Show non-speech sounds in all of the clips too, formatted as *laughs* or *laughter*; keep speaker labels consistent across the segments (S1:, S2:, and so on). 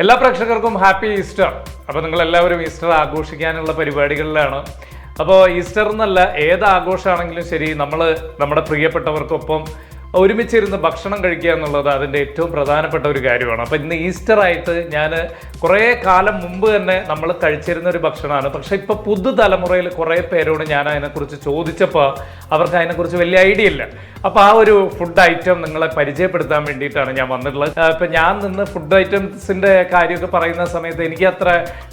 S1: എല്ലാ പ്രേക്ഷകർക്കും happy Easter. അപ്പോൾ നിങ്ങൾ എല്ലാവരും ഈസ്റ്റർ ആഘോഷിക്കാനുള്ള പരിപാടികളിലാണ്. അപ്പോൾ ഈസ്റ്റർ എന്നല്ല ഏത് ആഘോഷമാണെങ്കിലും ശരി നമ്മൾ നമ്മുടെ പ്രിയപ്പെട്ടവർക്കൊപ്പം ഒരുമിച്ചിരുന്ന് ഭക്ഷണം കഴിക്കുക എന്നുള്ളത് അതിന്റെ ഏറ്റവും പ്രധാനപ്പെട്ട ഒരു കാര്യമാണ്. അപ്പോൾ ഇന്ന് ഈസ്റ്റർ ആയിട്ട് ഞാൻ കുറേ കാലം മുമ്പ് തന്നെ നമ്മൾ കഴിച്ചിരുന്ന ഒരു ഭക്ഷണമാണ്. പക്ഷേ ഇപ്പോൾ പുതുതലമുറയിൽ കുറേ പേരോട് ഞാൻ അതിനെക്കുറിച്ച് ചോദിച്ചപ്പോൾ അവർക്ക് അതിനെക്കുറിച്ച് വലിയ ഐഡിയ ഇല്ല. അപ്പോൾ ആ ഒരു ഫുഡ് ഐറ്റം നിങ്ങളെ പരിചയപ്പെടുത്താൻ വേണ്ടിയിട്ടാണ് ഞാൻ വന്നിട്ടുള്ളത്. ഇപ്പം ഞാൻ നിന്ന് ഫുഡ് ഐറ്റംസിന്റെ കാര്യമൊക്കെ പറയുന്ന സമയത്ത് എനിക്ക് അത്ര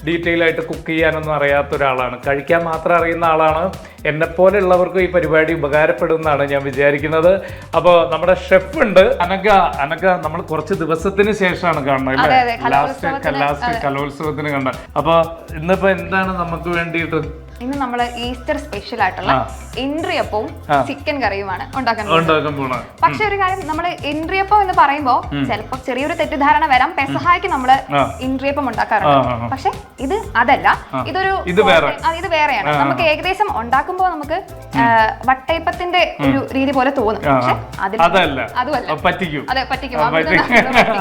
S1: ഡീറ്റെയിൽ ആയിട്ട് കുക്ക് ചെയ്യാനൊന്നും അറിയാത്ത ഒരാളാണ്. കഴിക്കാൻ മാത്രം അറിയുന്ന ആളാണ്. എന്നെ പോലെയുള്ളവർക്കും ഈ പരിപാടി ഉപകാരപ്പെടുമെന്നാണ് ഞാൻ വിചാരിക്കുന്നത്. അപ്പോൾ നമ്മുടെ ഷെഫ് ഉണ്ട്. അനക അനക നമ്മൾ കുറച്ച് ദിവസത്തിന് ശേഷമാണ് കാണുന്നത് അല്ലേ? ലാസ്റ്റ്
S2: കലോത്സവത്തിന്,
S1: ലാസ്റ്റ് കലോത്സവത്തിന് കണ്ട അപ്പോൾ ഇന്നിപ്പോ എന്താണ് നമുക്ക് വേണ്ടിയിട്ട്
S2: ഇന്ന് നമ്മൾ ഈസ്റ്റർ സ്പെഷ്യൽ ആയിട്ടുള്ള എൻട്രിയപ്പവും ചിക്കൻ കറിയുമാണ് ഉണ്ടാക്കാൻ പോകുന്നത്. പക്ഷെ ഒരു കാര്യം നമ്മൾ എൻട്രിയപ്പം എന്ന് പറയുമ്പോൾ ചിലപ്പോ ചെറിയൊരു തെറ്റിദ്ധാരണ വരാം. പെസഹായ്ക്ക്
S1: നമ്മൾ എൻട്രിയപ്പം
S2: ഉണ്ടാക്കാറുണ്ട്. പക്ഷെ ഇത് അതല്ല. ഇതൊരു
S1: ഇത് വേറെ.
S2: ഇത് വേറെയാണ്. നമുക്ക് ഏകദേശം ഉണ്ടാക്കുമ്പോൾ നമുക്ക് വട്ടയപ്പത്തിന്റെ ഒരു രീതി പോലെ തോന്നും. പക്ഷെ
S1: അതല്ല.
S2: അതെ പറ്റിക്കും.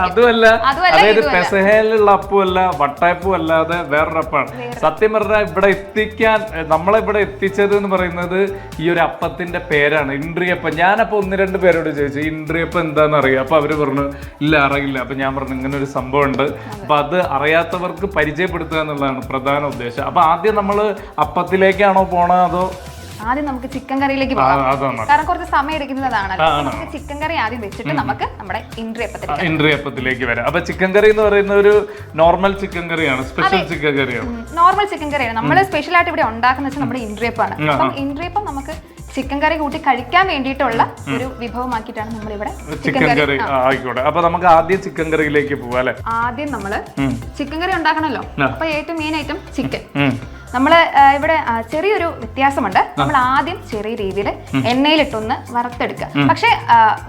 S1: അതുമല്ല. അതായത്. പെസഹയിലുള്ള അപ്പുമല്ല വട്ടയപ്പും അല്ലാതെ വേറൊരു അപ്പാണ്. സത്യം പറഞ്ഞാൽ ഇവിടെ എത്തിക്കാൻ നമ്മളെ ഇവിടെ എത്തിച്ചത് എന്ന് പറയുന്നത് ഈ ഒരു അപ്പത്തിന്റെ പേരാണ് ഇൻട്രിയപ്പം ഞാനപ്പോൾ ഒന്ന് രണ്ട് പേരോട് ചോദിച്ചു ഇൻട്രിയപ്പം എന്താന്ന് അറിയാം? അപ്പൊ അവർ പറഞ്ഞു ഇല്ല അറിയില്ല. അപ്പൊ ഞാൻ പറഞ്ഞു ഇങ്ങനെ ഒരു സംഭവം ഉണ്ട് അപ്പൊ അത് അറിയാത്തവർക്ക് പരിചയപ്പെടുത്തുക എന്നുള്ളതാണ് പ്രധാന ഉദ്ദേശം. അപ്പൊ ആദ്യം നമ്മൾ അപ്പത്തിലേക്കാണോ പോണത് അതോ
S2: ആദ്യം നമുക്ക് ചിക്കൻ കറിയിലേക്ക് പോകാം. കാരണം കുറച്ച് സമയം എടുക്കുന്നതാണല്ലോ നമുക്ക് ചിക്കൻ കറി ആദ്യം വെച്ചിട്ട് നമുക്ക് നമ്മുടെ ഇൻട്രിയപ്പത്തിൽ
S1: ഇൻട്രിയപ്പത്തിലേക്ക് വരാം. അപ്പൊ ചിക്കൻ കറി എന്ന് പറയുന്ന ഒരു നോർമൽ ചിക്കൻ കറിയാണ്. സ്പെഷ്യൽ ചിക്കൻ കറിയാണ്
S2: നോർമൽ ചിക്കൻ കറിയാണ്. നമ്മൾ സ്പെഷ്യൽ ആയിട്ട് ഇവിടെ ഉണ്ടാക്കുന്ന വെച്ചാൽ നമ്മുടെ ഇൻട്രിയപ്പാണ്. അപ്പം ഇൻട്രിയപ്പം നമുക്ക് ചിക്കൻ കറി കൂട്ടി കഴിക്കാൻ വേണ്ടിയിട്ടുള്ള ഒരു വിഭവമാക്കിയിട്ടാണ് നമ്മൾ ഇവിടെ
S1: ചിക്കൻ കറി ആയിക്കോട്ടെ. അപ്പൊ നമുക്ക് ആദ്യം ചിക്കൻ കറിയിലേക്ക് പോവാം അല്ലെ?
S2: ആദ്യം നമ്മൾ ചിക്കൻ കറി
S1: ഉണ്ടാക്കണല്ലോ.
S2: അപ്പൊ ഏറ്റവും മെയിൻ ഐറ്റം ചിക്കൻ നമ്മൾ ഇവിടെ ചെറിയൊരു വ്യത്യാസമുണ്ട്. നമ്മൾ ആദ്യം ചെറിയ രീതിയിൽ എണ്ണയിലിട്ടൊന്ന് വറുത്തെടുക്കുക. പക്ഷെ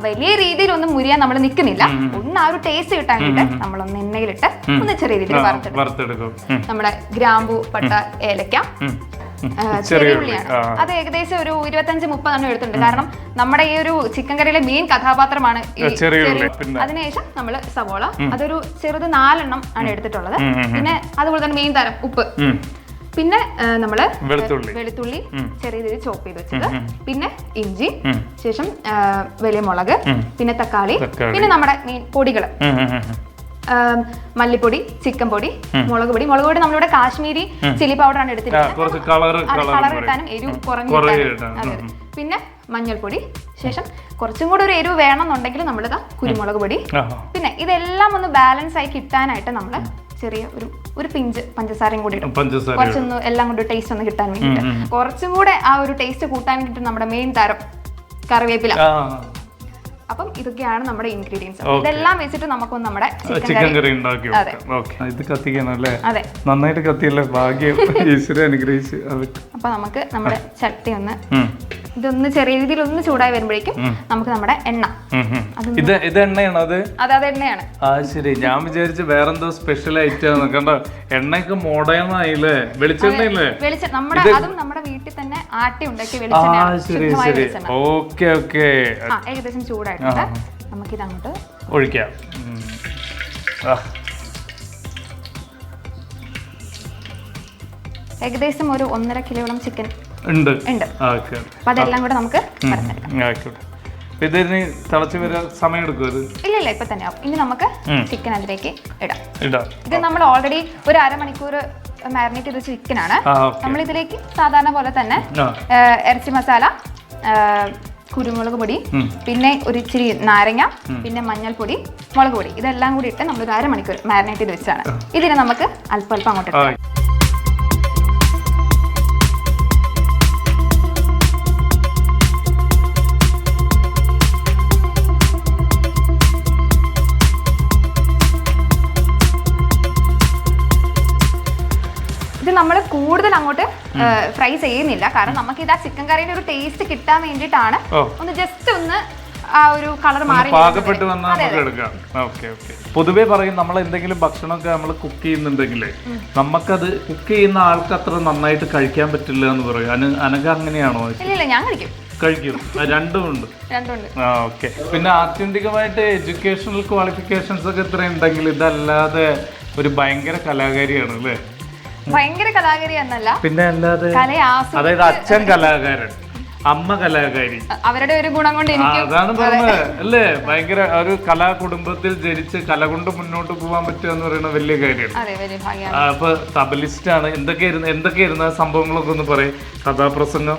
S2: വലിയ രീതിയിൽ രീതിയിലൊന്നും മുരിയാൻ നമ്മൾ നിൽക്കുന്നില്ല ഒന്ന് ആ ഒരു ടേസ്റ്റ് കിട്ടാൻ വേണ്ടിയിട്ട് നമ്മളൊന്ന് എണ്ണയിലിട്ട് ഒന്ന് ചെറിയ രീതിയിൽ വറുത്തെടുക്കും. നമ്മുടെ ഗ്രാമ്പു പട്ട ഏലക്ക
S1: ചെറിയുള്ളിയാണ്
S2: അത് ഏകദേശം ഒരു ഇരുപത്തഞ്ച് മുപ്പതെണ്ണം എടുത്തിട്ടുണ്ട്. കാരണം നമ്മുടെ ഈ ഒരു ചിക്കൻ കറിയിലെ മെയിൻ കഥാപാത്രമാണ് അതിനുശേഷം നമ്മൾ സവോള അതൊരു ചെറുത് നാലെണ്ണം ആണ് എടുത്തിട്ടുള്ളത്. പിന്നെ അതുപോലെ തന്നെ മെയിൻ തരം ഉപ്പ്. പിന്നെ നമ്മൾ നമ്മൾ
S1: വെളുത്തുള്ളി.
S2: വെളുത്തുള്ളി ചെറിയ രീതിയിൽ ചോപ്പ് ചെയ്ത് വെച്ചത്. പിന്നെ ഇഞ്ചി ശേഷം വലിയ മുളക് പിന്നെ തക്കാളി. പിന്നെ നമ്മുടെ മെയിൻ പൊടികൾ. മല്ലിപ്പൊടി ചിക്കൻ പൊടി മുളക് പൊടി. മുളക് പൊടി നമ്മളിവിടെ കാശ്മീരി ചില്ലി പൗഡർ ആണ്
S1: എടുത്തിട്ടുള്ളത്. കളർ
S2: കിട്ടാനും എരിവ് കുറഞ്ഞു. പിന്നെ മഞ്ഞൾപ്പൊടി ശേഷം കുറച്ചും കൂടി ഒരു എരിവ് വേണമെന്നുണ്ടെങ്കിൽ നമ്മളിതാ കുരുമുളക് പൊടി. പിന്നെ ഇതെല്ലാം ഒന്ന് ബാലൻസ് ആയി കിട്ടാനായിട്ട് നമ്മൾ ചെറിയ ഒരു ഒരു പിഞ്ച് പഞ്ചസാരയും കൂടി ഇടും.
S1: പഞ്ചസാര
S2: കുറച്ചൊന്ന് എല്ലാം കൊണ്ട് ടേസ്റ്റ് ഒന്ന് കിട്ടാൻ വേണ്ടിയിട്ട്. കുറച്ചും കൂടെ ആ ഒരു ടേസ്റ്റ് കൂട്ടാൻ വേണ്ടിയിട്ട് നമ്മുടെ മെയിൻ തരം കറിവേപ്പില. അപ്പം ഇതൊക്കെയാണ് നമ്മുടെ ഇൻഗ്രീഡിയൻസ് ഇതെല്ലാം വെച്ചിട്ട് നമുക്കൊന്ന് നമ്മുടെ ചിക്കൻ കറി
S1: ഉണ്ടാക്കി ഇത് കത്തിക്കാനല്ലേ
S2: അതെ.
S1: നന്നായിട്ട് കത്തിയല്ലേ? ഭാഗ്യം. *laughs* ഈശ്വരൻ അനുഗ്രഹിച്ച്.
S2: അപ്പൊ നമുക്ക് നമ്മുടെ ചട്ടി ഒന്ന് ഇതൊന്ന് ചെറിയ രീതിയിൽ ഒന്ന് ചൂടായി വരുമ്പോഴേക്കും നമുക്ക് നമ്മുടെ എണ്ണ.
S1: ഇത് ഇത് എണ്ണയാണോ അത്?
S2: അതായത് അത് എണ്ണയാണ്.
S1: ആ ശരി. ഞാൻ വിചാരിച്ചു വേറെന്തോ സ്പെഷ്യൽ ഐറ്റം കണ്ടോ? എണ്ണയൊക്കെ മോഡേൺ ആയില്ലേ? വെളിച്ചെണ്ണയില്ലേ?
S2: വെളിച്ച നമ്മുടെ അതും നമ്മുടെ വീട്ടിൽ തന്നെ ആട്ടി
S1: ഉണ്ടാക്കി
S2: വെളിച്ചെണ്ണ.
S1: Okay okay.
S2: ഏകദേശം ചൂടായിട്ടുണ്ട്. നമുക്കിത് അങ്ങോട്ട്
S1: ഒഴിക്കാം.
S2: ഏകദേശം ഒരു ഒന്നര കിലോളം ചിക്കൻ
S1: ഉണ്ട്. ഓക്കെ.
S2: അപ്പൊ അതെല്ലാം കൂടെ നമുക്ക്
S1: ആയിക്കോട്ടെ. ഇതിന് തിളച്ച് വരാൻ സമയം എടുക്കും അത്
S2: ഇല്ല ഇല്ല ഇപ്പൊ തന്നെ ഇനി നമുക്ക് ചിക്കൻ അതിലേക്ക് ഇടാം.
S1: ഇടാം.
S2: ഇത് നമ്മൾ ഓൾറെഡി ഒരു അരമണിക്കൂർ മാരിനേറ്റ് ചെയ്ത ചിക്കൻ ആണ്. നമ്മൾ ഇതിലേക്ക് സാധാരണ പോലെ തന്നെ ഇറച്ചി മസാല കുരുമുളക് പൊടി പിന്നെ ഒരു ഇച്ചിരി നാരങ്ങ പിന്നെ മഞ്ഞൾപ്പൊടി മുളക് പൊടി. ഇതെല്ലാം കൂടി ഇട്ട് നമ്മൾ ഒരു അരമണിക്കൂർ മാരിനേറ്റ് ചെയ്ത് വെച്ചാണ്. ഇതിനെ നമുക്ക് അല്പം അല്പം അങ്ങോട്ട് കൂടുതൽ അങ്ങോട്ട് ഫ്രൈ ചെയ്യുന്നില്ല. കാരണം നമുക്ക് ഇത് ആ ചിക്കൻ കറിയുടെ ഒരു ടേസ്റ്റ് കിട്ടാൻ വേണ്ടിയിട്ടാണ് ഒന്ന് ജസ്റ്റ് ഒന്ന് ആ ഒരു കളർ മാറി
S1: പാകപ്പെട്ട് വന്നാൽ നമുക്ക് എടുക്കാം. Okay okay. പൊതുവേ പറയും നമ്മൾ എന്തെങ്കിലും ഭക്ഷണമൊക്കെ നമ്മൾ കുക്ക് ചെയ്യുന്നുണ്ടെങ്കിൽ നമുക്കത് കുക്ക് ചെയ്യുന്ന ആൾക്ക് അത്ര നന്നായിട്ട് കഴിക്കാൻ പറ്റില്ല എന്ന് പറയും. അനക അങ്ങനെയാണോ?
S2: ഇല്ല ഞാൻ കഴിക്കും.
S1: കഴിക്കും. ആ, രണ്ടും ഉണ്ട്.
S2: രണ്ടുണ്ട്.
S1: ആ ഓക്കെ. പിന്നെ ആത്യന്തികമായിട്ട് എഡ്യൂക്കേഷണൽ ക്വാളിഫിക്കേഷൻസ് ഒക്കെ ഇത്ര ഉണ്ടെങ്കിൽ ഇതല്ലാതെ ഒരു ഭയങ്കര കലാകാരിയാണ് അല്ലേ?
S2: ഭയങ്കര കലാകാരി എന്നല്ല.
S1: പിന്നെ അല്ലാതെ
S2: കലയെ ആസ്വദിച്ച്
S1: അതായത് അച്ഛൻ കലാകാരൻ. അമ്മ കലാകാരി.
S2: അവരുടെ ഒരു ഗുണം കൊണ്ട്
S1: അതാണ് തോന്നുന്നത് അല്ലേ? ഭയങ്കര ഒരു കലാ കുടുംബത്തിൽ ജനിച്ച് കല കൊണ്ട് മുന്നോട്ട് പോകാൻ പറ്റുക എന്ന് പറയുന്ന വലിയ കാര്യമാണ്. അപ്പൊ തബലിസ്റ്റ് ആണ് എന്തൊക്കെയായിരുന്നു എന്തൊക്കെയായിരുന്നു ആ സംഭവങ്ങളൊക്കെ ഒന്ന് പറയും. കഥാപ്രസംഗം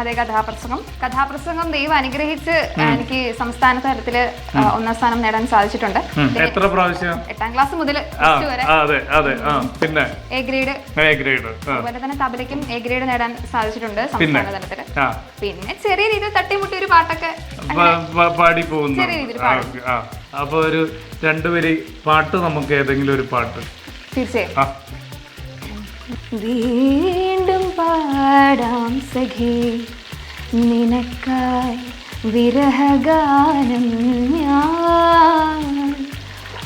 S2: അതെ കഥാപ്രസംഗം. കഥാപ്രസംഗം ദൈവം അനുഗ്രഹിച്ച് എനിക്ക് സംസ്ഥാന തലത്തിൽ ഒന്നാം സ്ഥാനം നേടാൻ സാധിച്ചിട്ടുണ്ട്.
S1: എത്ര പ്രാവശ്യം?
S2: എട്ടാം ക്ലാസ് മുതൽ
S1: അതെ അതെ പിന്നെ?
S2: A grade.
S1: എ ഗ്രേഡ്
S2: അതുപോലെ തന്നെ തബലയ്ക്കും എ ഗ്രേഡ് നേടാൻ സാധിച്ചിട്ടുണ്ട് സംസ്ഥാന തലത്തിൽ.
S1: ആ.
S2: പിന്നെ ചെറിയ രീതിയിൽ തട്ടിമുട്ടി ഒരു പാട്ടൊക്കെ
S1: പാടി പോകുന്നു
S2: ചെറിയ രീതിയിൽ
S1: ആ, ഓക്കേ. ആ. അപ്പൊ ഒരു രണ്ടുപേര് പാട്ട് നമുക്ക് ഏതെങ്കിലും ഒരു പാട്ട്.
S2: തീർച്ചയായും.
S1: ആ.
S2: വീണ്ടും പാടാം സഖി. നിനക്കായി വിരഹഗാനം ഞാൻ.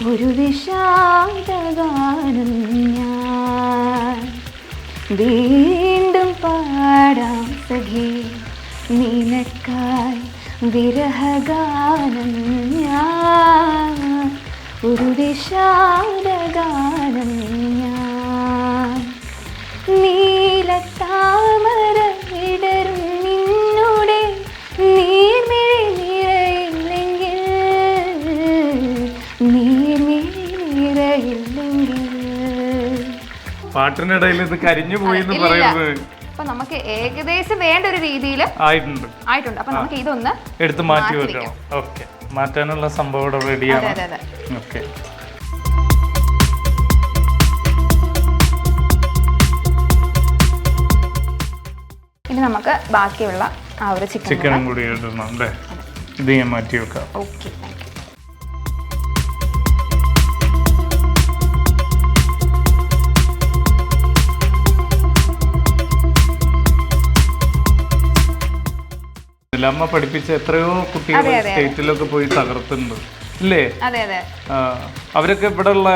S2: ഒരു വിഷാദഗാനം ഞാൻ. വീണ്ടും പാടാം സഖി. നിനക്കായി വിരഹഗാനം ഞാൻ ഒരു വിഷാദഗാനം ഞാൻ. നീലത്താമര വിടരും നിന്നുടെ നീർമിഴി നിറയില്ലെങ്കിൽ നീർമിഴി നിറയില്ലെങ്കിൽ.
S1: പാട്ടിനിടയിൽ ഇത് കരിഞ്ഞു പോയി എന്ന് പറയുന്നത്
S2: അപ്പൊ നമുക്ക് ഏകദേശം വേണ്ട ഒരു രീതിയിൽ
S1: ആയിട്ടുണ്ട്.
S2: ആയിട്ടുണ്ട്. അപ്പൊ നമുക്ക് ഇതൊന്ന്
S1: എടുത്ത് മാറ്റി വെക്കണം ഓക്കെ. മാറ്റാനുള്ള സംഭവം ഇവിടെ റെഡിയാണ് ഓക്കെ.
S2: ഇനി നമുക്ക് ബാക്കിയുള്ള ആ ഒരു ചിക്കൻ
S1: ചിക്കനും കൂടി. ഇടണം അല്ലേ? ഇത് ഞാൻ മാറ്റി വെക്കാം.
S2: ഓക്കെ താങ്ക്
S1: അമ്മ പഠിപ്പിച്ച എത്രയോ കുട്ടികൾ. സ്റ്റേറ്റിലൊക്കെ പോയി തകർത്തുണ്ട് ഇല്ലേ? അവരൊക്കെ ഇവിടെ ഉള്ള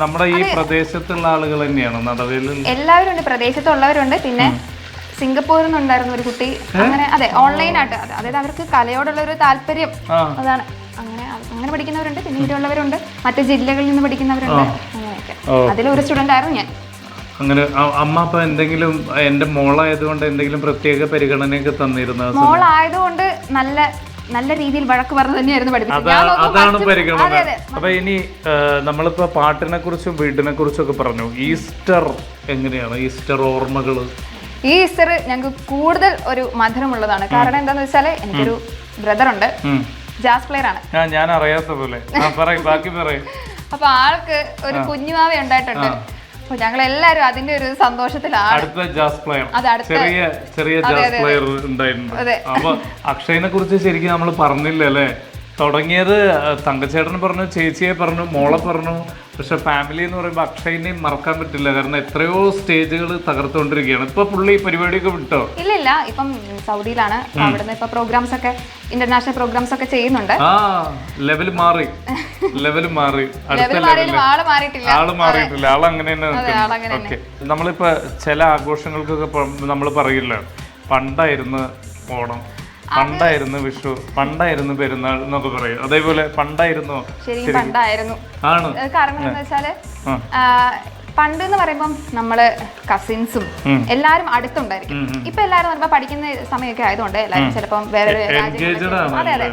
S1: നമ്മുടെ ഈ പ്രദേശത്തുള്ള ആളുകൾ തന്നെയാണ് നടവേലും
S2: എല്ലാവരും ഉണ്ട്. പ്രദേശത്തുള്ളവരുണ്ട്. പിന്നെ സിംഗപ്പൂരിൽ നിന്നുണ്ടായിരുന്ന ഒരു കുട്ടി അങ്ങനെ അതെ ഓൺലൈനായിട്ട് ആയിട്ട്. അതായത് അവർക്ക് കലയോടുള്ള ഒരു താല്പര്യം. അതാണ്. അങ്ങനെ അങ്ങനെ പഠിക്കുന്നവരുണ്ട്. പിന്നെ ഇവിടെയുള്ളവരുണ്ട്. മറ്റു ജില്ലകളിൽ നിന്ന് പഠിക്കുന്നവരുണ്ട്. അങ്ങനെയൊക്കെ. അതിലൊരു സ്റ്റുഡന്റ് ആയിരുന്നു ഞാൻ.
S1: അങ്ങനെ അമ്മ അപ്പൊ എന്തെങ്കിലും എന്റെ മോളായതുകൊണ്ട് എന്തെങ്കിലും പ്രത്യേക പരിഗണനയൊക്കെ തന്നിരുന്ന
S2: മോളായതുകൊണ്ട് നല്ല നല്ല രീതിയിൽ വഴക്ക് പറഞ്ഞു തന്നെയായിരുന്നു പഠിപ്പിച്ചത്.
S1: അതാണ് പരിഗണന. അപ്പൊ ഇനി നമ്മളിപ്പോ പാട്ടിനെ കുറിച്ചും വീടിനെ കുറിച്ചും ഒക്കെ പറഞ്ഞു. ഈസ്റ്റർ എങ്ങനെയാണ്? ഈസ്റ്റർ ഓർമ്മകൾ
S2: ഈ ഈസ്റ്റർ ഞങ്ങൾക്ക് കൂടുതൽ ഒരു മധുരമുള്ളതാണ്. കാരണം എന്താന്ന് വെച്ചാൽ എനിക്കൊരു ബ്രദർ ഉണ്ട്. ജാസ് പ്ലെയർ ആണ്
S1: ഞാൻ അറിയാത്ത പോലെ ബാക്കി പറയും. *laughs*
S2: അപ്പൊ ആൾക്ക് ഒരു കുഞ്ഞുമാവ ഉണ്ടായിട്ടുണ്ട് ഞങ്ങൾ എല്ലാരും അതിന്റെ ഒരു സന്തോഷത്തിലാണ്.
S1: അടുത്ത ജാസ് പ്ലെയർ. ചെറിയ ചെറിയ ജാസ് പ്ലെയർ ഉണ്ടായിട്ടുണ്ട്. അപ്പൊ അക്ഷയനെ കുറിച്ച് ശരിക്കും നമ്മൾ പറഞ്ഞില്ല അല്ലേ തുടങ്ങിയത് തങ്കച്ചേട്ടൻ പറഞ്ഞു ചേച്ചിയെ പറഞ്ഞു മോളെ പറഞ്ഞു പക്ഷെ ഫാമിലി എന്ന് പറയുമ്പോൾ അക്ഷയിനെയും മറക്കാൻ പറ്റില്ല. കാരണം എത്രയോ സ്റ്റേജുകൾ തകർത്തുകൊണ്ടിരിക്കുകയാണ്. ഇപ്പൊ പുള്ളി ഈ പരിപാടിയൊക്കെ വിട്ടോ?
S2: ഇല്ല ഇല്ല ഇപ്പം സൗദിയിലാണ്. അവിടുന്ന് ഇപ്പൊ പ്രോഗ്രാംസ് ഒക്കെ ഇന്റർനാഷണൽ പ്രോഗ്രാംസ് ഒക്കെ ചെയ്യുന്നുണ്ട്.
S1: ആ ലെവൽ മാറി. ലെവൽ മാറി. *laughs* അടുത്ത
S2: ലെവലിൽ ആൾ മാറിയിട്ടില്ല.
S1: ആൾ മാറിയിട്ടില്ല. ആൾ അങ്ങനെ തന്നെ ഓക്കെ നമ്മളിപ്പോ ചില ആഘോഷങ്ങൾക്കൊക്കെ നമ്മൾ പറയില്ല പണ്ടായിരുന്നു ഓണം. പണ്ടായിരുന്നു വിഷു പണ്ടായിരുന്നു പെരുന്നാൾ എന്നൊക്കെ പറയും. അതേപോലെ പണ്ടായിരുന്നു
S2: ശരിക്കും പണ്ടായിരുന്നു.
S1: ആണ്.
S2: കാരണം
S1: എന്ന്
S2: വെച്ചാൽ പണ്ട് എന്ന് പറയുമ്പം നമ്മൾ കസിൻസും. എല്ലാരും അടുത്തുണ്ടായിരിക്കും. ഇപ്പൊ എല്ലാരും പറയുമ്പോ പഠിക്കുന്ന സമയമൊക്കെ ആയതുകൊണ്ട് എല്ലാരും ചിലപ്പം വേറെ അതെ അതെ.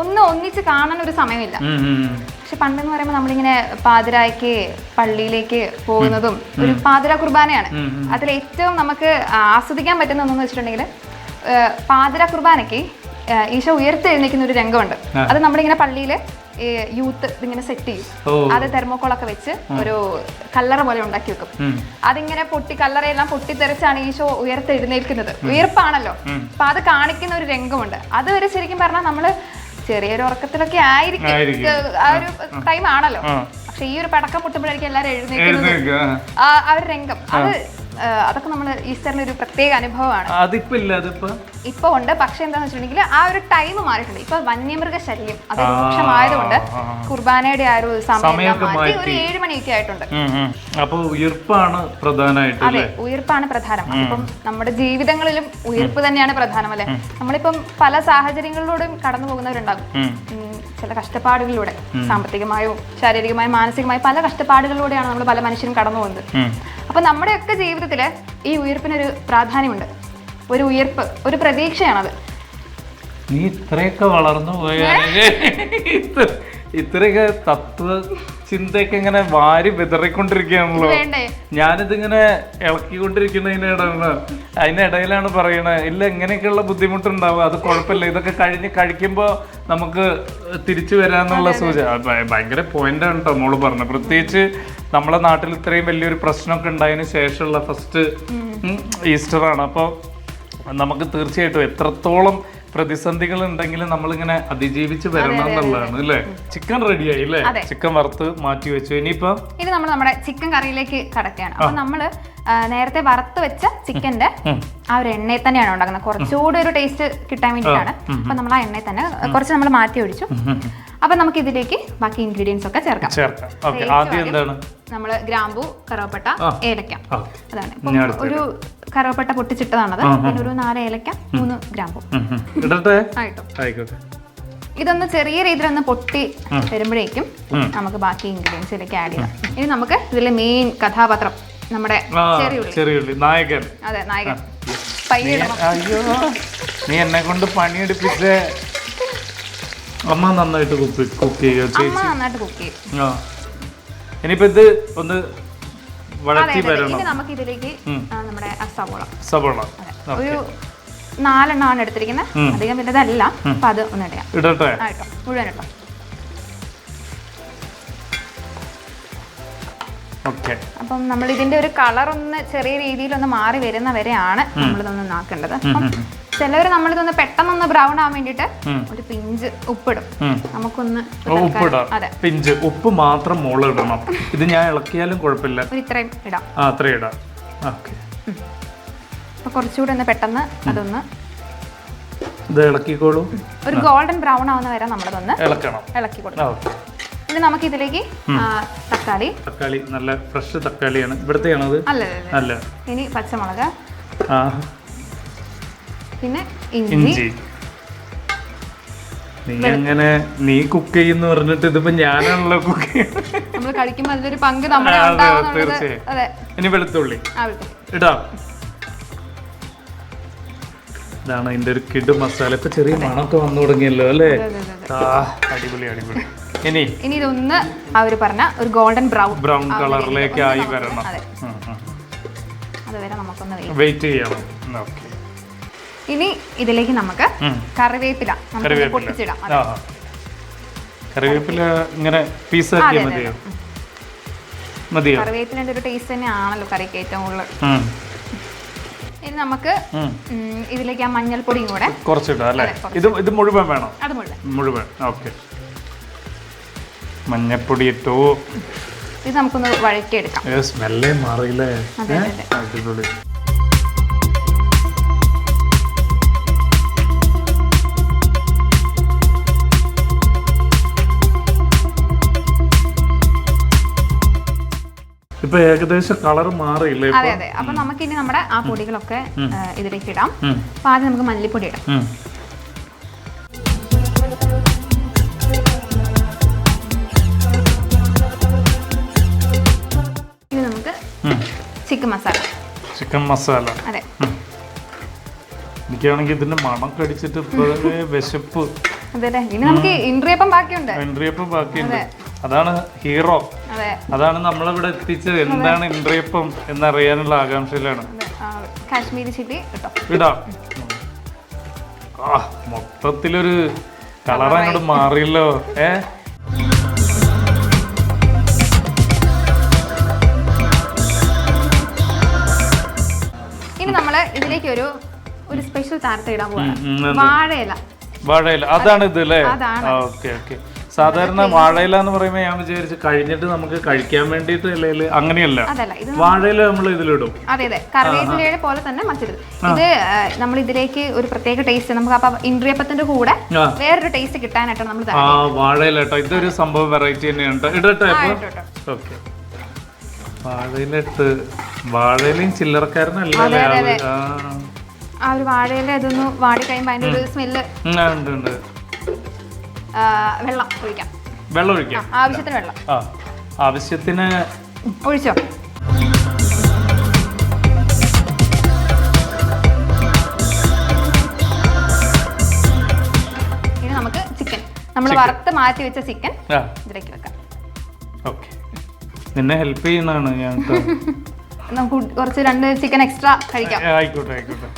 S2: ഒന്ന് ഒന്നിച്ച് കാണാൻ ഒരു സമയമില്ല.
S1: ഉം, പണ്ട് എന്ന്
S2: പക്ഷെ പണ്ടെന്ന് പറയുമ്പോൾ നമ്മളിങ്ങനെ പാതിരായ്ക്ക് പള്ളിയിലേക്ക് പോകുന്നതും ഒരു പാതിര കുർബാനയാണ്. അതിൽ ഏറ്റവും നമുക്ക് ആസ്വദിക്കാൻ പറ്റുന്ന ഒന്നെന്ന് വെച്ചിട്ടുണ്ടെങ്കിൽ പാതിര കുർബാനയ്ക്ക് ഈശോ ഉയർത്തെഴുന്നേക്കുന്ന ഒരു രംഗമുണ്ട്. അത് നമ്മളിങ്ങനെ പള്ളിയിൽ യൂത്ത് ഇതിങ്ങനെ സെറ്റ് ചെയ്യും. അത് തെർമോക്കോളൊക്കെ വെച്ച് ഒരു കല്ലറ പോലെ ഉണ്ടാക്കി വെക്കും. അതിങ്ങനെ പൊട്ടി കല്ലറയെല്ലാം പൊട്ടിത്തെറിച്ചാണ് ഈശോ ഉയർത്തെഴുന്നേൽക്കുന്നത്. ഉയർപ്പാണല്ലോ. അപ്പൊ അത് കാണിക്കുന്ന ഒരു രംഗമുണ്ട്. അത് വരെ ശരിക്കും പറഞ്ഞാൽ നമ്മൾ ചെറിയൊരു ഉറക്കത്തിലൊക്കെ ആയിരിക്കും. ആ ഒരു ടൈം ആണല്ലോ. പക്ഷെ ഈ ഒരു പടക്കം പൊട്ടുമ്പോഴായിരിക്കും എല്ലാവരും എഴുന്നേൽക്കുന്നത്.
S1: ആ.
S2: ഒരു രംഗം. അത് അതൊക്കെ നമ്മൾ ഈസ്റ്ററിന് ഒരു പ്രത്യേക അനുഭവമാണ്.
S1: അതിപ്പോ ഇല്ല അതിപ്പോ?
S2: ഇപ്പൊ ഉണ്ട്. പക്ഷെ എന്താന്ന് വെച്ചിട്ടുണ്ടെങ്കിൽ ആ ഒരു ടൈം മാറിയിട്ടുണ്ട്. ഇപ്പൊ വന്യമൃഗ ശല്യം അത് രൂക്ഷമായതുകൊണ്ട്. കുർബാനയുടെ ആ ഒരു സമയം മാറ്റി ഒരു. ഏഴ് മണിയൊക്കെ ആയിട്ടുണ്ട്.
S1: അപ്പൊ ഉയർപ്പാണ് പ്രധാനമായിട്ട്
S2: അതെ ഉയർപ്പാണ് പ്രധാനം. അതിപ്പം നമ്മുടെ ജീവിതങ്ങളിലും ഉയർപ്പ് തന്നെയാണ് പ്രധാനം അല്ലെ? നമ്മളിപ്പം പല സാഹചര്യങ്ങളിലൂടെയും കടന്നു പോകുന്നവരുണ്ടാകും. ചില കഷ്ടപ്പാടുകളിലൂടെ സാമ്പത്തികമായോ ശാരീരികമായോ മാനസികമായോ പല കഷ്ടപ്പാടുകളിലൂടെയാണ് നമ്മൾ പല മനുഷ്യരും കടന്നു പോകുന്നത്.
S1: ഉം.
S2: അപ്പൊ നമ്മുടെയൊക്കെ ജീവിതത്തിൽ ഈ ഉയർപ്പിനൊരു പ്രാധാന്യമുണ്ട് ഒരു ഉയർപ്പ് ഒരു പ്രതീക്ഷയാണത്
S1: നീ ഇത്രയൊക്കെ വളർന്നു പോയാലേ *laughs* ഇത്രയൊക്കെ തത്വ ചിന്തയൊക്കെ ഇങ്ങനെ വാരി വിതറിക്കൊണ്ടിരിക്കുകയാണല്ലോ.
S2: വേണ്ടേ?
S1: ഞാനിതിങ്ങനെ ഇളക്കിക്കൊണ്ടിരിക്കുന്നതിനിടയിലാണ്. അതിനിടയിലാണ് പറയണത് ഇല്ല ഇങ്ങനെയൊക്കെയുള്ള ബുദ്ധിമുട്ടുണ്ടാവും അത് കുഴപ്പമില്ല ഇതൊക്കെ കഴിഞ്ഞ് കഴിക്കുമ്പോൾ നമുക്ക് തിരിച്ചു വരാന്നുള്ള സൂചന. ഭയങ്കര പോയിന്റ് ആണ് പോയിന്റാണ് കേട്ടോ മോൾ പറഞ്ഞത്. പ്രത്യേകിച്ച് നമ്മളെ നാട്ടിൽ ഇത്രയും വലിയൊരു പ്രശ്നമൊക്കെ ഉണ്ടായതിന് ശേഷമുള്ള ഫസ്റ്റ് ഈസ്റ്ററാണ്. അപ്പോൾ നമുക്ക് തീർച്ചയായിട്ടും എത്രത്തോളം പ്രതിസന്ധികൾ ഉണ്ടെങ്കിലും നമ്മളിങ്ങനെ അതിജീവിച്ച് വരണം എന്നുള്ളതാണ് അല്ലേ? ചിക്കൻ റെഡിയായി അല്ലേ. ചിക്കൻ വറുത്ത് മാറ്റി വെച്ചു. ഇനിയിപ്പോ
S2: ഇനി നമ്മൾ നമ്മുടെ ചിക്കൻ കറിയിലേക്ക് കടക്കുകയാണ്. അപ്പൊ നമ്മൾ നേരത്തെ വറുത്ത് വെച്ച ചിക്കന്റെ ആ ഒരു എണ്ണയിൽ തന്നെയാണ് ഉണ്ടാക്കുന്നത്. കുറച്ചുകൂടി ഒരു ടേസ്റ്റ് കിട്ടാൻ വേണ്ടിയിട്ടാണ്. അപ്പൊ നമ്മൾ ആ എണ്ണയിൽ തന്നെ കുറച്ച് നമ്മൾ മാറ്റി ഒഴിച്ചു. അപ്പൊ നമുക്ക് ഇതിലേക്ക് ബാക്കി ഇൻഗ്രീഡിയൻസ് ഒക്കെ ചേർക്കാം.
S1: ചേർക്കാം. ഓക്കെ ആദ്യം എന്താണ്?
S2: നമ്മൾ ഗ്രാമ്പു കറുവപ്പട്ട ഏലക്ക. അതാണ്. ഒരു കറുവപ്പട്ട പൊട്ടിച്ചിട്ടതാണത്. പിന്നെ ഒരു നാല് ഏലക്ക മൂന്ന് ഗ്രാമ്പു.
S1: ആയിക്കോട്ടെ.
S2: ഇതൊന്ന് ചെറിയ രീതിയിൽ ഒന്ന് പൊട്ടി വരുമ്പോഴേക്കും നമുക്ക് ബാക്കി ഇൻഗ്രീഡിയൻസിലേക്ക് ആഡ് ചെയ്യാം. ഇനി നമുക്ക് ഇതിലെ മെയിൻ കഥാപാത്രം നമ്മുടെ ചെറിയുള്ളി.
S1: നായകൻ.
S2: അതെ നായകൻ. പയ്യെ
S1: അയ്യോ. നീ എന്നെ കൊണ്ട് പണിയെടുപ്പിച്ച. അമ്മ നന്നായിട്ട് കുക്ക് കുക്ക് ചെയ്യുക
S2: അമ്മ
S1: ചേച്ചി?
S2: നന്നായിട്ട് കുക്ക് ചെയ്യും.
S1: ആ. ഇനിയിപ്പോ ഇത് ഒന്ന്
S2: അതെ
S1: വഴറ്റി
S2: അതെ, അതെ.
S1: വരണം.
S2: ഇനി നമുക്ക് ഇതിലേക്ക് ആ, നമ്മുടെ ആ സവോള.
S1: സവോള.
S2: അതെ. ഒരു നാലെണ്ണമാണ് എടുത്തിരിക്കുന്നത്. അധികം വലുതല്ല. അപ്പൊ അത് ഒന്ന് ഇടാം
S1: ഇടട്ടെ.
S2: ആ കേട്ടോ മുഴുവൻ കേട്ടോ
S1: ഓക്കെ.
S2: അപ്പം നമ്മൾ ഇതിന്റെ ഒരു കളർ ഒന്ന് ചെറിയ രീതിയിൽ ഒന്ന് മാറി വരുന്ന വരെയാണ് നമ്മളിതൊന്ന് നാക്കേണ്ടത്. അപ്പം ചിലവർ നമ്മളിതൊന്ന് പെട്ടെന്നൊന്ന് ബ്രൗൺ ആവാൻ വേണ്ടിയിട്ട് ഒരു പിഞ്ച് ഉപ്പിടും. നമുക്കൊന്ന്
S1: ഉപ്പിടാം.
S2: അതെ.
S1: പിഞ്ച്. ഉപ്പ് മാത്രം മോൾ ഇടണം ഇത് ഞാൻ ഇളക്കിയാലും കുഴപ്പമില്ല.
S2: ഒരു ഇത്രയും ഇടാം.
S1: ആ അത്രയും ഇടാം. ഓക്കെ.
S2: അപ്പോൾ കുറച്ചുകൂടി ഒന്ന് പെട്ടെന്ന് അതൊന്ന്
S1: ഇത് ഇളക്കിക്കോളൂ.
S2: ഒരു ഗോൾഡൻ ബ്രൗൺ ആവുന്ന വരെ നമ്മളതൊന്ന്
S1: ഇളക്കണം.
S2: ഇളക്കി
S1: കൊടുക്കണം.
S2: ഇനി നമുക്ക് ഇതിലേക്ക് തക്കാളി.
S1: തക്കാളി. നല്ല ഫ്രഷ് തക്കാളിയാണ്. ഇവിടുത്തെയാണത്
S2: അല്ല അല്ല, അല്ല.
S1: അല്ല.
S2: ഇനി പച്ചമുളക്.
S1: ആ.
S2: പിന്നെ ഇഞ്ചി.
S1: നീ അങ്ങനെ നീ കുക്ക് ചെയ്യുന്ന പറഞ്ഞിട്ട് ഇതിപ്പോ ഞാനാണല്ലോ കുക്ക്
S2: നമ്മൾ കഴിക്കുമ്പോൾ അതിലൊരു പങ്ക് നമ്മുടെ
S1: തീർച്ചയായും. ഇനി വെളുത്തുള്ളി. ഇടാം. ഇതാണ് അതിന്റെ ഒരു കിഡ് മസാല. ഇപ്പൊ ചെറിയ മണമൊക്കെ വന്നു തുടങ്ങിയല്ലോ അല്ലേ? അടിപൊളി അടിപൊളി. ഇനി?
S2: ഇനി ഇതൊന്ന് അവർ പറഞ്ഞ ഒരു ഗോൾഡൻ ബ്രൗൺ
S1: ബ്രൗൺ കളറിലേക്ക് ആയി വരണം.
S2: അതെ. അതുവരെ നമുക്കൊന്ന് വെയിറ്റ്
S1: വെയിറ്റ് ചെയ്യണം. ഓക്കെ
S2: ഇനി ഇതിലേക്ക് നമുക്ക് കറിവേപ്പില നമുക്ക് പൊട്ടിച്ചിടാം.
S1: കറിവേപ്പില ഇങ്ങനെ
S2: പീസ്
S1: മതിയോ? മതിയോ?
S2: കറിവേപ്പിലിന്റെ ഒരു ടേസ്റ്റ് തന്നെയാണല്ലോ കറിക്ക് ഏറ്റവും കൂടുതൽ. ഇനി നമുക്ക് ഇതിലേക്ക് ആ മഞ്ഞൾപ്പൊടിയും കൂടെ
S1: കുറച്ചിടാം അല്ലേ? ഇത് ഇത് മുഴുവൻ വേണം?
S2: അത് മുഴുവൻ.
S1: മുഴുവൻ. ഓക്കെ. മഞ്ഞൾപ്പൊടി ഇട്ടു.
S2: ഇത് നമുക്കൊന്ന് വഴറ്റിയെടുക്കാം.
S1: സ്മെല്ലേ മാറിയില്ലേ? അടിപൊളി. ഇപ്പൊ ഏകദേശം കളർ മാറിയില്ലേ?
S2: അതെ അതെ. അപ്പൊ നമുക്ക് ഇനി നമ്മുടെ ആ പൊടികളൊക്കെ ഇതിലേക്ക് ഇടാം. അപ്പൊ ആദ്യം നമുക്ക് മല്ലിപ്പൊടി ഇടാം. ഇനി നമുക്ക്. ചിക്കൻ മസാല.
S1: ചിക്കൻ മസാല.
S2: അതെ.
S1: എനിക്കാണെങ്കിൽ ഇതിന്റെ മണം കടിച്ചിട്ട് *laughs* വിശപ്പ്.
S2: അതെ ഇനി നമുക്ക് ഇൻട്രിയപ്പം ബാക്കിയുണ്ട്.
S1: ഇൻട്രിയപ്പം ബാക്കിയുണ്ട്. അതാണ് ഹീറോ. അതാണ് നമ്മളിവിടെ എത്തിച്ചത്. എന്താണ് ഇൻട്രിയപ്പം എന്നറിയാനുള്ള ആകാംക്ഷയിലാണ്.
S2: കാശ്മീരി ചില്ലി
S1: ഇടാം. മൊത്തത്തിലൊരു കളർ അങ്ങോട്ട് മാറിയല്ലോ. ഏ?
S2: ഇനി ഇതിലേക്ക് ഒരു ഒരു സ്പെഷ്യൽ താരത്തെ ഇടാൻ പോവാണ്. വാഴയില.
S1: വാഴയില. അതാണ് ഇത് അല്ലേ. Okay okay. സാധാരണ വാഴയില എന്ന് പറയുമ്പോൾ ഞാൻ വിചാരിച്ചു കഴിഞ്ഞിട്ട് നമുക്ക് കഴിക്കാൻ വേണ്ടിയിട്ട് അല്ലെങ്കിൽ അങ്ങനെയല്ല.
S2: അതല്ല ഇത്
S1: വാഴയില നമ്മൾ ഇതിലിടും.
S2: അതെ അതെ. കറിവേപ്പിലയുടെ പോലെ തന്നെ മറ്റൊരു ഇത് നമ്മൾ ഇതിലേക്ക് ഒരു പ്രത്യേക ടേസ്റ്റ് നമുക്ക് അപ്പൊ ഇൻട്രിയപ്പത്തിന്റെ കൂടെ. വേറൊരു ടേസ്റ്റ് കിട്ടാനായിട്ടാണ് നമ്മൾ
S1: ആ വാഴയില കേട്ടോ ഇതൊരു സംഭവം വെറൈറ്റി തന്നെയാണ് ട്ടോ. ഇടട്ടെ ഓക്കെ. വാഴയിലിട്ട് വാഴയിലയും ചില്ലറക്കാരനല്ലേ. ആ.
S2: ഒരു വാഴയില ഇതൊന്ന് വാടി കഴിയുമ്പോൾ അതിന്റെ ഒരു സ്മെല്ല്
S1: ഉണ്ട് ഉണ്ട്.
S2: വെള്ളം ഒഴിക്കാം.
S1: വെള്ളം ഒഴിക്കാം.
S2: ആവശ്യത്തിന് വെള്ളം.
S1: ആ ആവശ്യത്തിന്
S2: ഒഴിച്ചോ? ഇനി നമുക്ക് ചിക്കൻ. നമ്മൾ വറുത്ത് മാറ്റി വെച്ച ചിക്കൻ ഇതിലേക്ക് വെക്കാം.
S1: ഓക്കെ. നിന്നെ ഹെൽപ്പ് ചെയ്യുന്നതാണ് ഞാൻ. *laughs*
S2: നമുക്ക് കുറച്ച് രണ്ട് ചിക്കൻ എക്സ്ട്രാ കഴിക്കാം.
S1: ആയിക്കോട്ടെ ആയിക്കോട്ടെ.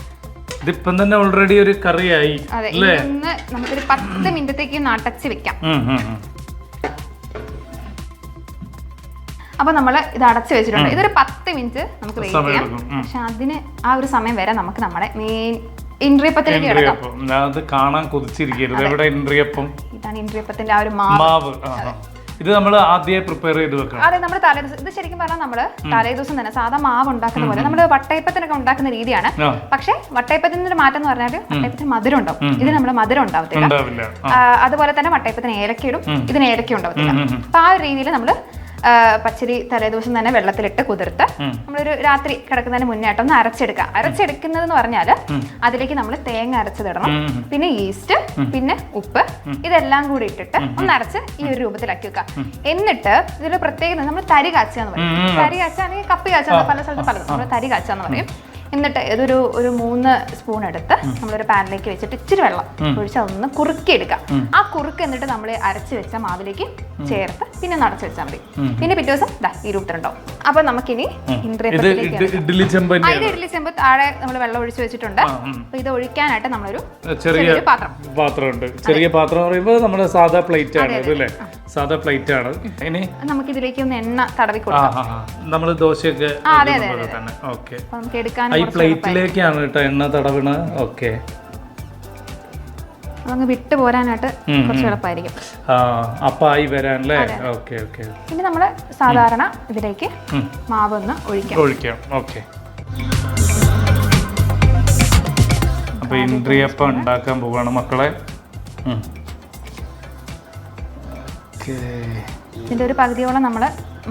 S1: ഇതിപ്പം തന്നെ ഓൾറെഡി ഒരു കറിയായി
S2: അതെ ഇതൊന്ന് നമുക്കൊരു പത്ത് മിനിറ്റത്തേക്ക് ഒന്ന് അടച്ച് വെക്കാം. അപ്പൊ നമ്മൾ ഇത് അടച്ച് വെച്ചിട്ടുണ്ട്. ഇതൊരു പത്ത് മിനിറ്റ് നമുക്ക് വെയിറ്റ് ചെയ്യാം. പക്ഷെ അതിന് ആ ഒരു സമയം വരെ നമുക്ക് നമ്മുടെ മെയിൻ ഇൻട്രിയപ്പത്തിലേക്ക് കിടക്കാം.
S1: അത് കാണാൻ കൊതിച്ചിരിക്കരുത്. ഇൻട്രിയപ്പം?
S2: ഇതാണ് ഇൻട്രിയപ്പത്തിന്റെ ആ ഒരു മാവ്.
S1: ഇത് നമ്മൾ ആദ്യമേ പ്രിപ്പയർ ചെയ്ത് വെക്കണം.
S2: അതെ നമ്മൾ തലേ ദിവസം ഇത് ശരിക്കും പറഞ്ഞാൽ നമ്മൾ തലേ ദിവസം തന്നെ സാധാ മാവ് ഉണ്ടാക്കുന്ന പോലെ നമ്മൾ വട്ടയപ്പത്തിനൊക്കെ ഉണ്ടാക്കുന്ന രീതിയാണ്. പക്ഷേ വട്ടയപ്പത്തിന് ഒരു മാറ്റം എന്ന് പറഞ്ഞാൽ വട്ടയപ്പത്തിന് മധുരം ഉണ്ടാവും. ഇതിന് നമ്മൾ മധുരം ഉണ്ടാവത്തില്ല. അതുപോലെ തന്നെ വട്ടയപ്പത്തിന് ഏലക്കയിടും. ഇതിന് ഏലക്ക ഉണ്ടാവത്തില്ല. അപ്പൊ ആ ഒരു രീതിയിൽ നമ്മൾ പച്ചരി തലേദിവസം തന്നെ വെള്ളത്തിലിട്ട് കുതിർത്ത്. നമ്മളൊരു രാത്രി കിടക്കുന്നതിന് മുന്നേട്ടം ഒന്ന് അരച്ചെടുക്കുക അരച്ചെടുക്കുന്നത് എന്ന് പറഞ്ഞാൽ അതിലേക്ക് നമ്മൾ തേങ്ങ അരച്ചതിടണം. പിന്നെ ഈസ്റ്റ് പിന്നെ ഉപ്പ് ഇതെല്ലാം കൂടി ഇട്ടിട്ട് ഒന്ന് അരച്ച് ഈ ഒരു രൂപത്തിലാക്കി വെക്കുക എന്നിട്ട് ഇതിൽ പ്രത്യേകത നമ്മൾ തരി കാച്ചുക എന്ന് പറയും. തരി കാച്ച അല്ലെങ്കിൽ കപ്പി കാച്ച പല സ്ഥലത്ത് പലതും. നമ്മൾ തരി കാച്ച എന്ന് പറയും. എന്നിട്ട് ഇതൊരു ഒരു മൂന്ന് സ്പൂൺ എടുത്ത് നമ്മളൊരു പാനിലേക്ക് വെച്ചിട്ട് ഇച്ചിരി വെള്ളം ഒഴിച്ച് അതൊന്ന് കുറുക്കി എടുക്കാം ആ കുറുക്ക് എന്നിട്ട് നമ്മൾ അരച്ച് വെച്ച മാവിലേക്ക് ചേർത്ത് പിന്നെ നടച്ച് വെച്ചാൽ മതി. പിന്നെ പിറ്റേ ദിവസം രൂപത്തിലുണ്ടാവും അപ്പൊ നമുക്കിനി
S1: ഇഡ്ഡലി ചെമ്പ്
S2: ഇഡ്ഡലി ചെമ്പ് താഴെ നമ്മൾ വെള്ളം ഒഴിച്ച് വെച്ചിട്ടുണ്ട്. അപ്പൊ ഇത് ഒഴിക്കാനായിട്ട് നമ്മളൊരു
S1: ചെറിയ
S2: പാത്രം.
S1: പാത്രമുണ്ട്. ചെറിയ പാത്രം പറയുമ്പോൾ നമ്മുടെ സാധാ പ്ലേറ്റ് ആണ് അല്ലേ? സാധാ പ്ലേറ്റ് ആണ്. ഇനി
S2: നമുക്ക് ഇതിലേക്ക് ഒന്ന് എണ്ണ തടവി കൊടുക്കാം.
S1: നമ്മൾ ദോശയൊക്കെ ഓക്കെ.
S2: നമുക്ക് എടുക്കാൻ
S1: ഈ പ്ലേറ്റിലേക്കാണ് കേട്ടോ എണ്ണ തടവണ. ഓക്കെ.
S2: അതങ്ങ് വിട്ട് പോരാനായിട്ട് കുറച്ച് എളുപ്പമായിരിക്കും
S1: അപ്പായി വരാൻ അല്ലേ ഓക്കെ ഓക്കെ.
S2: പിന്നെ നമ്മൾ സാധാരണ ഇതിലേക്ക് മാവ് ഒന്ന് ഒഴിക്കാം.
S1: ഒഴിക്കാം. ഓക്കെ. അപ്പൊ ഇൻട്രിയപ്പം ഉണ്ടാക്കാൻ പോവാണ് മക്കളെ.
S2: ഇതിന്റെ ഒരു പകുതിയോളം നമ്മൾ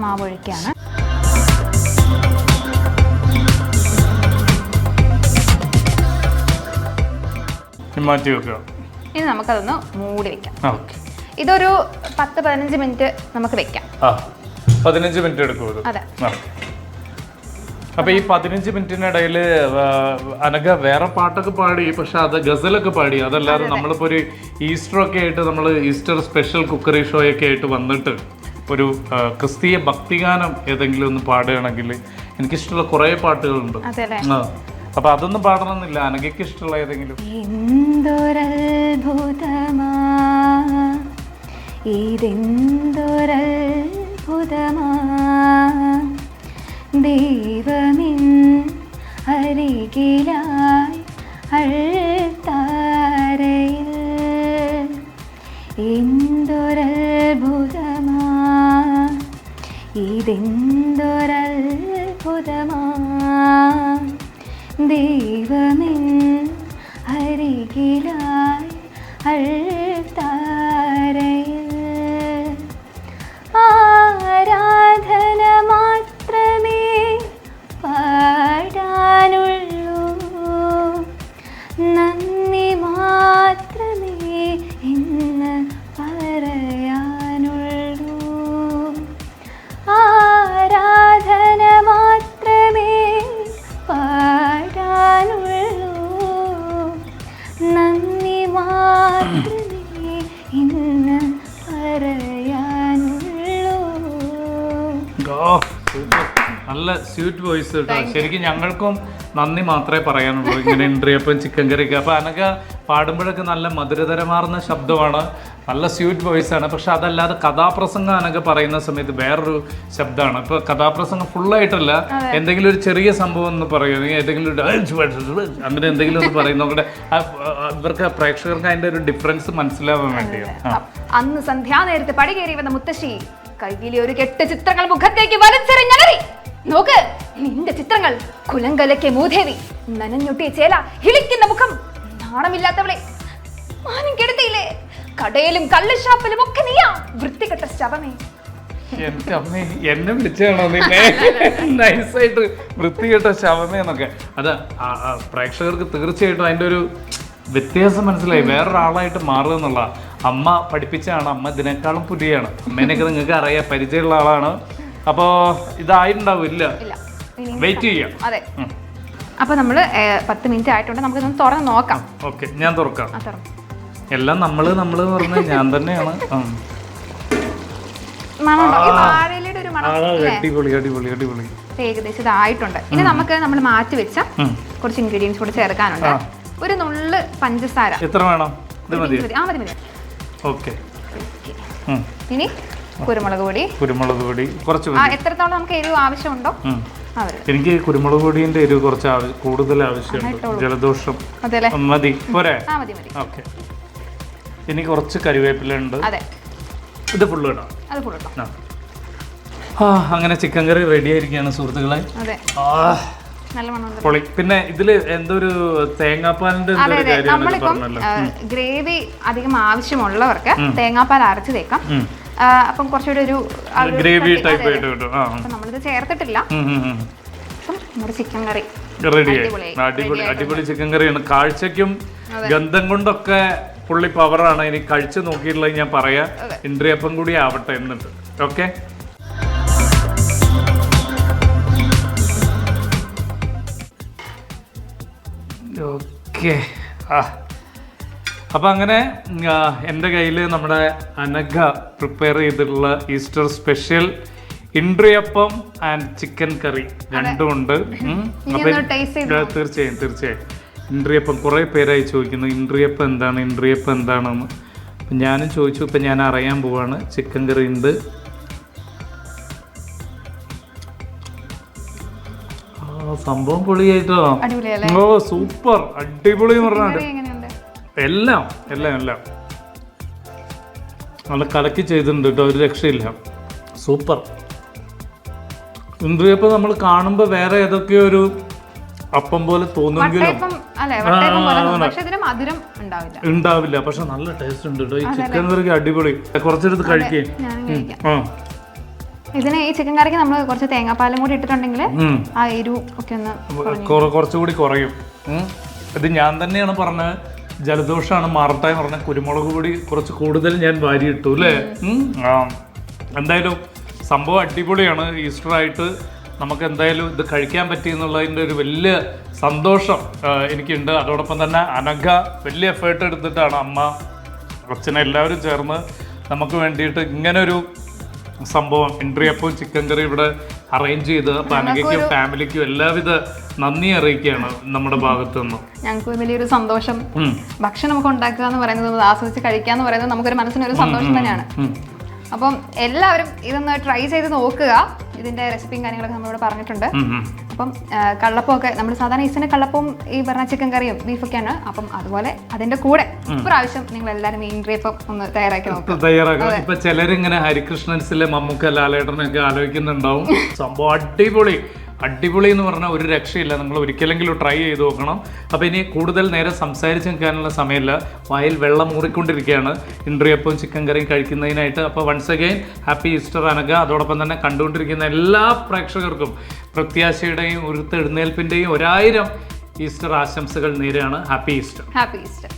S2: മാവ് ഒഴിക്കുകയാണ്.
S1: മാറ്റി വെക്കുക
S2: ഇനി നമുക്കതൊന്ന് മൂടി വെക്കാം.
S1: ഓക്കെ
S2: ഇതൊരു പത്ത് പതിനഞ്ച് മിനിറ്റ് നമുക്ക് വെക്കാം.
S1: ആ. പതിനഞ്ച് മിനിറ്റ് എടുക്കുക
S2: അതെ.
S1: അപ്പൊ ഈ പതിനഞ്ച് മിനിറ്റിനിടയിൽ അനഘ വേറെ പാട്ടൊക്കെ പാടി പക്ഷെ അത് ഗസലൊക്കെ പാടി. അതല്ലാതെ നമ്മളിപ്പോ ഒരു ഈസ്റ്റർ ഒക്കെ ആയിട്ട് നമ്മൾ ഈസ്റ്റർ സ്പെഷ്യൽ കുക്കറി ഷോ ഒക്കെ ആയിട്ട് വന്നിട്ട് ഒരു ക്രിസ്തീയ ഭക്തിഗാനം ഏതെങ്കിലും ഒന്ന് പാടുകയാണെങ്കിൽ എനിക്കിഷ്ടമുള്ള കുറേ പാട്ടുകളുണ്ട്. അപ്പൊ അതൊന്നും പാടണമെന്നില്ല. അനഘയ്ക്ക് ഇഷ്ടമുള്ള ഏതെങ്കിലും.
S2: എന്തൊരത്ഭുതമാ? ഇതെന്തൊരത്ഭുതമാ? ദൈവമിൻ അരികിലായി ദൈവമിൻ അരികിലായി അൾത്താരയിൽ
S1: വോയിസ് കേട്ടോ ശരിക്കും ഞങ്ങൾക്കും നന്ദി മാത്രമേ പറയാനുള്ളൂ. ഇങ്ങനെ ഇൻട്രിയപ്പം ചിക്കൻ കറിയൊക്കെ അപ്പോൾ അനക പാടുമ്പോഴൊക്കെ നല്ല മധുരതരമാർന്ന ശബ്ദമാണ്. നല്ല സ്വീറ്റ് വോയിസ് ആണ്. പക്ഷെ അതല്ലാതെ കഥാപ്രസംഗം അനക പറയുന്ന സമയത്ത് വേറൊരു ശബ്ദമാണ്. ഇപ്പൊ കഥാപ്രസംഗം ഫുള്ളായിട്ടല്ല എന്തെങ്കിലും ഒരു ചെറിയ സംഭവം എന്ന് പറയുന്നത് ഏതെങ്കിലും ഒരു അങ്ങനെ എന്തെങ്കിലും ഒന്ന് പറയുന്ന ആ, ഇവർക്ക് പ്രേക്ഷകർക്ക് അതിന്റെ ഒരു ഡിഫറൻസ് മനസ്സിലാവാൻ വേണ്ടിയാണ്
S2: അന്ന് സന്ധ്യാനേരത്ത് പടി കയറി വന്ന മുത്തശ്ശി കയ്യിലെ ഒരു കെട്ട് ചിത്രങ്ങൾ മുഖത്തേക്ക് വലിച്ചെറിഞ്ഞലറി നോക്ക്. നിന്റെ ചിത്രങ്ങൾ കുലങ്കലയ്ക്ക് മൂദേവി നനഞ്ഞൊട്ടിയ ചേല ഹിളിക്കുന്ന മുഖം നാണമില്ലാത്തവളെ മാനം കെടുത്തിയില്ലേ കടയിലും കള്ളുഷാപ്പിലും ഒക്കെ നീയാ വൃത്തികെട്ട ശവമേ.
S1: എന്റെ അമ്മേ എന്നെ വിളിച്ചാണോ നിന്നെ നൈസായിട്ട് വൃത്തികെട്ട ശവമേ എന്നൊക്കെ. അത് പ്രേക്ഷകർക്ക് തീർച്ചയായിട്ടും അതിന്റെ ഒരു വ്യത്യാസം മനസ്സിലായി. വേറൊരാളായിട്ട് മാറുക എന്നുള്ള അമ്മ പഠിപ്പിച്ചാണ് അമ്മ ഇതിനേക്കാളും പുതിയാണ്. അമ്മേനെയൊക്കെ നിങ്ങൾക്ക് അറിയാം പരിചയമുള്ള ആളാണ്. അപ്പോ ഇതായിട്ടുണ്ടാവും ഇല്ല. വെയിറ്റ് ചെയ്യാം.
S2: അതെ. അപ്പൊ നമ്മൾ ഏ, പത്ത് മിനിറ്റ് ആയിട്ടുണ്ട്. നമുക്കിതൊന്ന് തുറന്ന് നോക്കാം.
S1: ഓക്കെ. ഞാൻ തുറക്കാം. എല്ലാം നമ്മൾ നമ്മൾ പറഞ്ഞ ഞാൻ തന്നെയാണ്. *laughs*
S2: ഏകദേശം ഇതായിട്ടുണ്ട് ഇനി നമുക്ക് നമ്മൾ മാറ്റി വെച്ച കുറച്ച് ഇൻഗ്രീഡിയൻസ് കൂടി ചേർക്കാനുണ്ട്. ഒരു നുള്ള് പഞ്ചസാര.
S1: എത്ര വേണം? ഇത് മതി
S2: മതി. ആ മതി മതി.
S1: ഓക്കെ.
S2: ഇനി കുരുമുളക് പൊടി.
S1: കുരുമുളക് പൊടി. കുറച്ച്
S2: എത്രത്തോളം നമുക്ക് എരിവ് ആവശ്യമുണ്ടോ?
S1: എനിക്ക് കുരുമുളക് പൊടിന്റെ എരിവ് കുറച്ച് കൂടുതൽ ആവശ്യമുണ്ട്. ജലദോഷം. മതി. പോരെ? ഓക്കെ. ഇനി കുറച്ച് കരിവേപ്പില ഉണ്ട്. ഇത് ഫുള്ള് ഇടാം. ആ. അങ്ങനെ ചിക്കൻ കറി റെഡി ആയിരിക്കുകയാണ് സുഹൃത്തുക്കളെ. ആ. പിന്നെ ഇതിൽ എന്തൊരു ഒരു തേങ്ങാപ്പാലിന്റെ ഒരു
S2: നമ്മളിപ്പം ഗ്രേവി അധികം ആവശ്യമുള്ളവർക്ക് തേങ്ങാപ്പാൽ അരച്ച് തേക്കാം. അപ്പം കുറച്ചുകൂടി ഒരു
S1: ഗ്രേവി ടൈപ്പ് ആയിട്ട്. കിട്ടും.
S2: നമ്മളിത് ചേർത്തിട്ടില്ല. നമ്മുടെ ചിക്കൻ കറി. റെഡി.
S1: അടിപൊളി. അടിപൊളി ചിക്കൻ കറിയാണ്. കാഴ്ചയ്ക്കും ഗന്ധം കൊണ്ടൊക്കെ പുള്ളി പവറാണ്. ഇനി കഴിച്ചു നോക്കിയിട്ടുള്ളത് ഞാൻ പറയാം. ഇന്ദ്രിയപ്പം കൂടി ആവട്ടെ എന്നിട്ട്. ഓക്കെ ഓക്കെ ആ. അപ്പം അങ്ങനെ എന്റെ കയ്യിൽ നമ്മുടെ അനഘ പ്രിപ്പയർ ചെയ്തിട്ടുള്ള ഈസ്റ്റർ സ്പെഷ്യൽ ഇൻട്രിയപ്പം ആൻഡ് ചിക്കൻ കറി രണ്ടും ഉണ്ട്. *laughs* തീർച്ചയായും തീർച്ചയായും. ഇൻട്രിയപ്പം കുറേ പേരായി ചോദിക്കുന്നു ഇൻട്രിയപ്പം എന്താണ് ഇൻട്രിയപ്പം എന്താണെന്ന്. അപ്പം ഞാനും ചോദിച്ചു ഇപ്പം ഞാൻ അറിയാൻ പോവാണ് ചിക്കൻ കറി ഉണ്ട്. സംഭവം പൊളിയായിട്ടോ. ഓ സൂപ്പർ. അടിപൊളി
S2: എങ്ങനെയുണ്ട്
S1: എല്ലാം എല്ലാം എല്ലാം. നല്ല കലക്കി ചെയ്തിട്ടുണ്ട് കേട്ടോ ഒരു രക്ഷയില്ല. സൂപ്പർ. ഇന്ദ്രിയപ്പം നമ്മൾ കാണുമ്പോൾ വേറെ ഏതൊക്കെയോ ഒരു അപ്പം പോലെ തോന്നുമെങ്കിലും
S2: ഉണ്ടാവില്ല.
S1: പക്ഷെ നല്ല ടേസ്റ്റ് ഉണ്ട് കേട്ടോ ഈ ചിക്കൻ കറിക്ക് അടിപൊളി. കുറച്ചെടുത്ത് കഴിക്കേ. ആ.
S2: ഇതിന് ഈ ചിക്കൻ കറിക്ക് നമ്മൾ കുറച്ച് തേങ്ങാപ്പാലും കൂടി ഇട്ടിട്ടുണ്ടെങ്കിൽ. ആ എരിവ് ഒക്കെ ഒന്ന്
S1: കുറ- കുറച്ചുകൂടി കുറയും. ഇത് ഞാൻ തന്നെയാണ് പറഞ്ഞത്. ജലദോഷമാണ് മാറട്ടെ എന്ന് പറഞ്ഞാൽ കുരുമുളക് പൊടി കുറച്ച് കൂടുതൽ ഞാൻ വാരിയിട്ടു അല്ലേ? എന്തായാലും സംഭവം അടിപൊളിയാണ്. ഈസ്റ്റർ ആയിട്ട് നമുക്ക് എന്തായാലും ഇത് കഴിക്കാൻ പറ്റി എന്നുള്ളതിന്റെ ഒരു വലിയ സന്തോഷം എനിക്കുണ്ട്. അതോടൊപ്പം തന്നെ അനഘ വലിയ എഫേർട്ട് എടുത്തിട്ടാണ് അമ്മ അച്ഛനെ എല്ലാവരും ചേർന്ന് നമുക്ക് വേണ്ടിയിട്ട് ഇങ്ങനൊരു സംഭവം എൻട്രി അപ്പോൾ ചിക്കൻ കറി ഇവിടെ അറേഞ്ച് ചെയ്ത് അപ്പൊ അനഘയ്ക്കും ഫാമിലിക്കും എല്ലാവിധ നന്ദി അറിയിക്കുകയാണ് നമ്മുടെ ഭാഗത്തു നിന്ന്.
S2: ഞങ്ങൾക്ക് വലിയൊരു സന്തോഷം. ഭക്ഷണം നമുക്ക് ഉണ്ടാക്കുക എന്ന് പറയുന്നത് ആസ്വദിച്ച് കഴിക്കുക എന്ന് പറയുന്നത് നമുക്കൊരു മനസ്സിനൊരു സന്തോഷം തന്നെയാണ്. അപ്പം എല്ലാവരും ഇതൊന്ന് ട്രൈ ചെയ്ത് നോക്കുക. ഇതിന്റെ റെസിപ്പിയും കാര്യങ്ങളൊക്കെ നമ്മളോട് പറഞ്ഞിട്ടുണ്ട്. അപ്പം കള്ളപ്പമൊക്കെ നമ്മൾ സാധാരണ ഈസിനെ കള്ളപ്പവും ഈ പറഞ്ഞ ചിക്കൻ കറിയും ബീഫൊക്കെയാണ് അപ്പം അതുപോലെ അതിന്റെ കൂടെ ഇപ്രാവശ്യം നിങ്ങൾ എല്ലാവരും ഗ്രേപ്പം ഒന്ന് തയ്യാറാക്കി നോക്കുക
S1: തയ്യാറാക്കാം ഇപ്പൊ ചിലരിങ്ങനെ ഹരികൃഷ്ണൻസിലെ മമ്മൂക്ക ലാലേട്ടനൊക്കെ ആലോചിക്കുന്നുണ്ടാവും. *laughs* സംഭവം അടിപൊളി. അടിപൊളി എന്ന് പറഞ്ഞാൽ ഒരു രക്ഷയില്ല. നിങ്ങൾ ഒരിക്കലെങ്കിലും ട്രൈ ചെയ്ത് നോക്കണം. അപ്പോൾ ഇനി കൂടുതൽ നേരം സംസാരിച്ച് നിൽക്കാനുള്ള സമയമില്ല. വായിൽ വെള്ളം മൂറിക്കൊണ്ടിരിക്കുകയാണ് ഇൻട്രിയപ്പവും ചിക്കൻ കറിയും കഴിക്കുന്നതിനായിട്ട്. അപ്പോൾ വൺസ് അഗെയിൻ ഹാപ്പി ഈസ്റ്റർ അനക അതോടൊപ്പം തന്നെ കണ്ടുകൊണ്ടിരിക്കുന്ന എല്ലാ പ്രേക്ഷകർക്കും പ്രത്യാശയുടെയും ഉരുത്തെഴുന്നേൽപ്പിന്റെയും ഒരായിരം ഈസ്റ്റർ ആശംസകൾ നേരെയാണ് ഹാപ്പി ഈസ്റ്റർ
S2: ഹാപ്പി ഈസ്റ്റർ